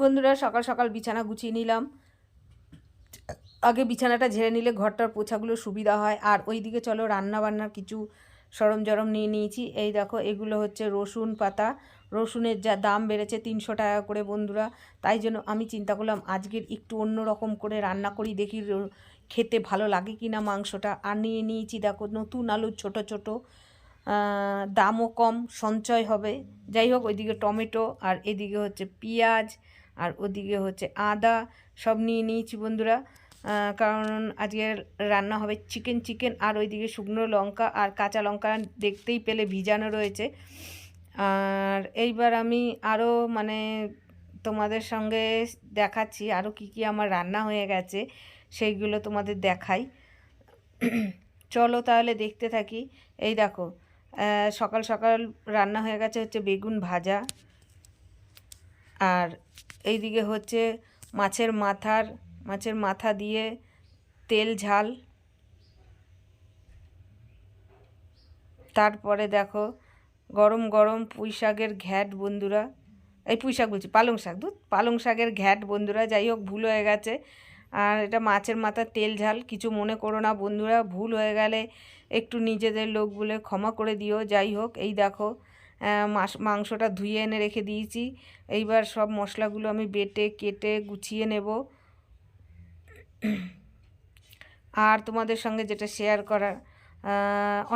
বন্ধুরা, সকাল সকাল বিছানা গুছিয়ে নিলাম। আগে বিছানাটা ঝেড়ে নিলে ঘরটার পোছাগুলো সুবিধা হয়। আর ওইদিকে চলো রান্না বান্নার কিছু সরঞ্জাম নিয়ে নিয়েছি। এই দেখো, এগুলো হচ্ছে রসুন পাতা। রসুনের যা দাম বেড়েছে তিনশো টাকা করে বন্ধুরা। তাই জন্য আমি চিন্তা করলাম, আজকের একটু অন্য রকম করে রান্না করি, দেখি খেতে ভালো লাগে কি না মাংসটা। আর নিয়ে নিয়েছি দেখো, নতুন আলু ছোট ছোট দামও কম, সঞ্চয় হবে। যাই হোক, ওইদিকে টমেটো আর এদিকে হচ্ছে পেঁয়াজ আর ওদিকে হচ্ছে আদা সব নিয়ে নিয়েছি বন্ধুরা। কারণ আজকে রান্না হবে চিকেন চিকেন আর ওইদিকে শুকনো লঙ্কা আর কাঁচা লঙ্কা দেখতেই পেলে ভিজানো রয়েছে। আর এইবার আমি আরও মানে তোমাদের সঙ্গে দেখাচ্ছি আরও কি কি আমার রান্না হয়ে গেছে, সেইগুলো তোমাদের দেখাই। চলো তাহলে দেখতে থাকি। এই দেখো সকাল সকাল রান্না হয়ে গেছে হচ্ছে বেগুন ভাজা আর এইদিকে হচ্ছে মাছের মাথার, মাছের মাথা দিয়ে তেল, ঝাল। তারপরে দেখো গরম গরম পুঁই শাকের ঘ্যাট, বন্ধুরা। এই পুঁই শাক বলছি, পালং শাক দুধ পালং শাকের ঘ্যাট, বন্ধুরা, যাই হোক, ভুল হয়ে গেছে। আর এটা মাছের মাথার তেল, ঝাল, কিছু মনে করো না, বন্ধুরা, ভুল হয়ে গেলে একটু নিজেদের লোক বলে ক্ষমা করে দিও। যাই হোক, এই দেখো মাংসটা ধুয়ে এনে রেখে দিয়েছি। এইবার সব মশলাগুলো আমি বেটে, কেটে গুছিয়ে নেব। আর তোমাদের সঙ্গে যেটা শেয়ার করার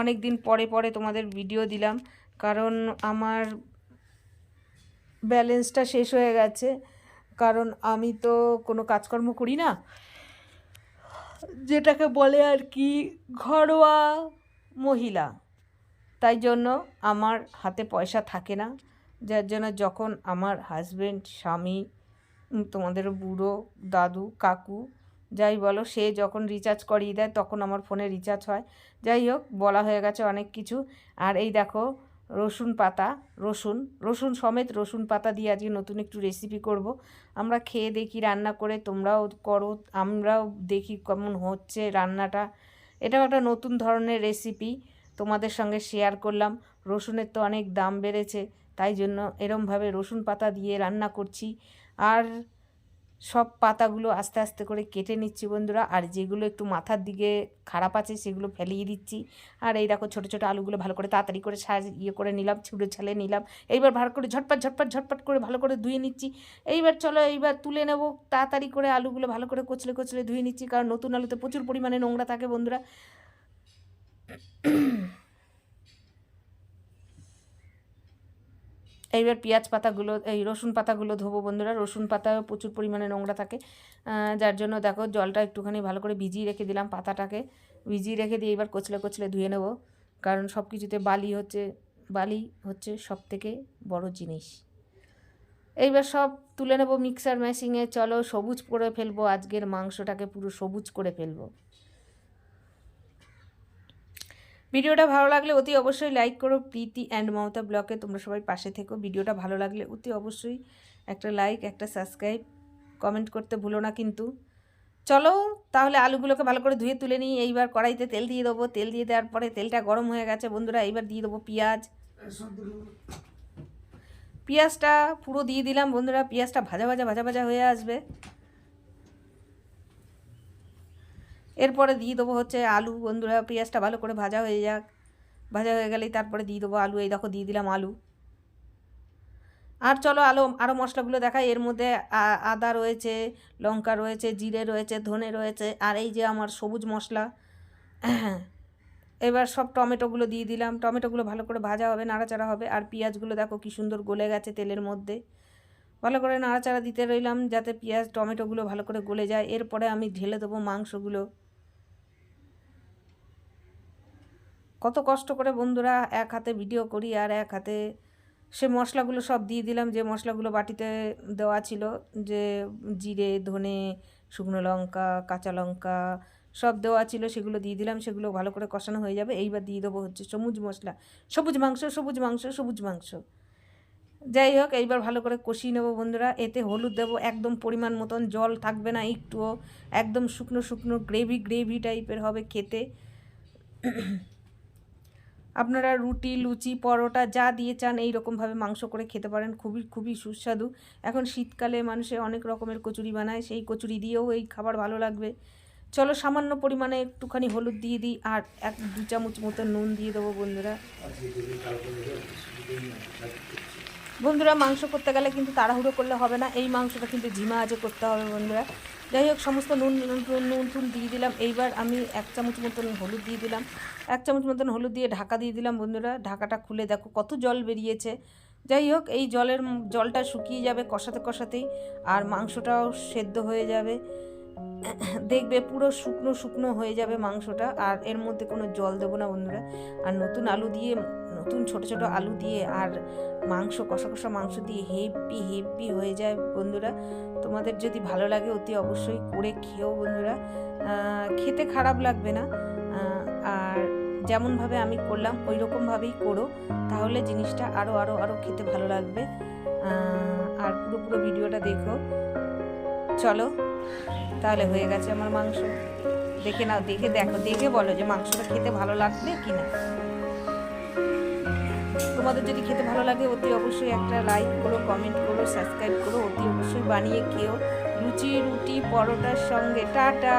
অনেক দিন পরে পরে তোমাদের ভিডিও দিলাম, কারণ আমার ব্যালেন্সটা শেষ হয়ে গেছে। কারণ আমি তো কোনো কাজকর্ম করি না। যেটাকে বলে আর কি, ঘরোয়া মহিলা। তাই জন্য আমার হাতে পয়সা থাকে না। যার জন্য যখন আমার হাজবেন্ড স্বামী তোমাদের বুড়ো, দাদু, কাকু, যাই বলো, সে যখন রিচার্জ করিয়ে দেয়, তখন আমার ফোনে রিচার্জ হয়। যাই হোক, বলা হয়ে গেছে অনেক কিছু। আর এই দেখো, রসুন পাতা, রসুন রসুন সমেত রসুন পাতা দিয়ে আজকে নতুন একটু রেসিপি করব। আমরা খেয়ে দেখি, রান্না করে তোমরাও করো, আমরাও দেখি কেমন হচ্ছে রান্নাটা। এটাও একটা নতুন ধরনের রেসিপি তোমাদের সঙ্গে শেয়ার করলাম। রসুনের তো অনেক দাম বেড়েছে, তাই জন্য এরমভাবে রসুন পাতা দিয়ে রান্না করছি। আর সব পাতাগুলো আস্তে আস্তে করে কেটে নিচ্ছি বন্ধুরা, আর যেগুলো একটু মাথার দিকে খারাপ আছে সেগুলো ফেলিয়ে দিচ্ছি। আর এই দেখো ছোটো ছোটো আলুগুলো ভালো করে তাড়াতাড়ি করে সাজ ইয়ে করে নিলাম, ছুড়ে ছালে নিলাম। এইবার ভালো করে ঝটপট ঝটপট ঝটপট করে ভালো করে ধুয়ে নিচ্ছি। এইবার চলো এইবার তুলে নেব, তাড়াতাড়ি করে আলুগুলো ভালো করে কচলে কচলে ধুয়ে নিচ্ছি, কারণ নতুন আলুতে প্রচুর পরিমাণে নোংরা থাকে বন্ধুরা। এইবার পেঁয়াজ পাতাগুলো, এই রসুন পাতাগুলো ধোবো বন্ধুরা। রসুন পাতা প্রচুর পরিমাণে নোংরা থাকে। যার জন্য দেখো জলটা একটুখানি ভালো করে ভিজিয়ে রেখে দিলাম পাতাটাকে। ভিজিয়ে রেখে দিয়ে এবার কচলে কচলে ধুয়ে নেব। কারণ সব কিছুতে বালি হচ্ছে বালি হচ্ছে সব থেকে বড় জিনিস। এইবার সব তুলে নেব মিক্সার মেশিনে চলো সবুজ করে ফেলব। আজকের মাংসটাকে পুরো সবুজ করে ফেলব। ভিডিওটা ভালো লাগলে অতি অবশ্যই লাইক করো। প্রীতি অ্যান্ড মমতা ব্লকে তোমরা সবাই পাশে থেকো। ভিডিওটা ভালো লাগলে অতি অবশ্যই একটা লাইক একটা সাবস্ক্রাইব কমেন্ট করতে ভুলো না কিন্তু। চলো, তাহলে আলুগুলোকে ভালো করে ধুয়ে তুলে নিই। এইবার কড়াইতে তেল দিয়ে দেবো। তেল দিয়ে দেওয়ার পরে তেলটা গরম হয়ে গেছে। বন্ধুরা, এইবার দিয়ে দেবো পেঁয়াজ। পেঁয়াজটা পুরো দিয়ে দিলাম বন্ধুরা। পেঁয়াজটা ভাজা ভাজা ভাজা ভাজা হয়ে আসবে। এরপরে দিয়ে দেবো হচ্ছে আলু, বন্ধুরা পেঁয়াজটা ভালো করে ভাজা হয়ে যাক। ভাজা হয়ে গেলেই তারপরে দিয়ে দেবো আলু, এই দেখো দিয়ে দিলাম আলু। আর চলো আলো আরও মশলাগুলো দেখাই। এর মধ্যে আদা রয়েছে, লঙ্কা রয়েছে, জিরে রয়েছে, ধনে রয়েছে, আর এই যে আমার সবুজ মশলা। এবার সব টমেটোগুলো দিয়ে দিলাম। টমেটোগুলো ভালো করে ভাজা হবে, নাড়াচাড়া হবে। আর পেঁয়াজগুলো দেখো কি সুন্দর গলে গেছে তেলের মধ্যে। ভালো করে নাড়াচাড়া দিতে রইলাম যাতে পেঁয়াজ, টমেটোগুলো ভালো করে গলে যায়। এরপরে আমি ঢেলে দেবো মাংসগুলো। কত কষ্ট করে বন্ধুরা এক হাতে ভিডিও করি আর এক হাতে সে মশলাগুলো সব দিয়ে দিলাম, যে মশলাগুলো বাটিতে দেওয়া ছিল, যে জিরে, ধনে, শুকনো লঙ্কা, কাঁচা লঙ্কা সব দেওয়া ছিল, সেগুলো দিয়ে দিলাম, সেগুলো ভালো করে কষানো হয়ে যাবে। এইবার দিয়ে দেবো হচ্ছে সবুজ মশলা। সবুজ মাংস সবুজ মাংস সবুজ মাংস। যাই হোক, এইবার ভালো করে কষিয়ে নেব বন্ধুরা। এতে হলুদ দেবো একদম পরিমাণ মতন, জল থাকবে না একটুও। একদম শুকনো শুকনো গ্রেভি গ্রেভি টাইপের হবে খেতে। আপনারা রুটি, লুচি, পরোটা যা দিয়ে চান এই রকমভাবে মাংস করে খেতে পারেন। খুবই খুবই সুস্বাদু। এখন শীতকালে মানুষে অনেক রকমের কচুরি বানায়, সেই কচুরি দিয়েও এই খাবার ভালো লাগবে। চলো সামান্য পরিমাণে একটুখানি হলুদ দিয়ে দিই, আর এক, দু চামচ মতো নুন দিয়ে দেবো বন্ধুরা। বন্ধুরা, মাংস করতে গেলে কিন্তু তাড়াহুড়ো করলে হবে না। এই মাংসটা কিন্তু ঝিমা আজে করতে হবে বন্ধুরা। যাই হোক, সমস্ত নুন নুন টুন দিয়ে দিলাম। এইবার আমি এক চামচ মতন হলুদ দিয়ে দিলাম। এক চামচ মতন হলুদ দিয়ে ঢাকা দিয়ে দিলাম, বন্ধুরা। ঢাকাটা খুলে দেখো, কত জল বেরিয়েছে। যাই হোক, এই জলের জলটা শুকিয়ে যাবে কষাতে কষাতেই, আর মাংসটাও সেদ্ধ হয়ে যাবে। দেখবে পুরো শুকনো শুকনো হয়ে যাবে মাংসটা, আর এর মধ্যে কোনো জল দেবো না, বন্ধুরা। আর নতুন আলু দিয়ে নতুন ছোট ছোট আলু দিয়ে আর মাংস, কষা কষা মাংস দিয়ে হেভি হেভি হয়ে যায় বন্ধুরা। তোমাদের যদি ভালো লাগে অতি অবশ্যই করে খেও বন্ধুরা। খেতে খারাপ লাগবে না। আর যেমনভাবে আমি করলাম ওই রকমভাবেই করো। তাহলে জিনিসটা আরও আরও আরও খেতে ভালো লাগবে। আর পুরো পুরো ভিডিওটা দেখো। চলো, তাহলে হয়ে গেছে আমার মাংস। দেখে নাও, দেখে দেখো, দেখে বলো যে মাংসটা খেতে ভালো লাগবে কি না তোমাদের যদি খেতে ভালো লাগে, অতি অবশ্যই একটা লাইক করো কমেন্ট করো সাবস্ক্রাইব করো। অতি অবশ্যই বানিয়ে খেয়েও লুচি, রুটি, পরোটার সঙ্গে। টাটা!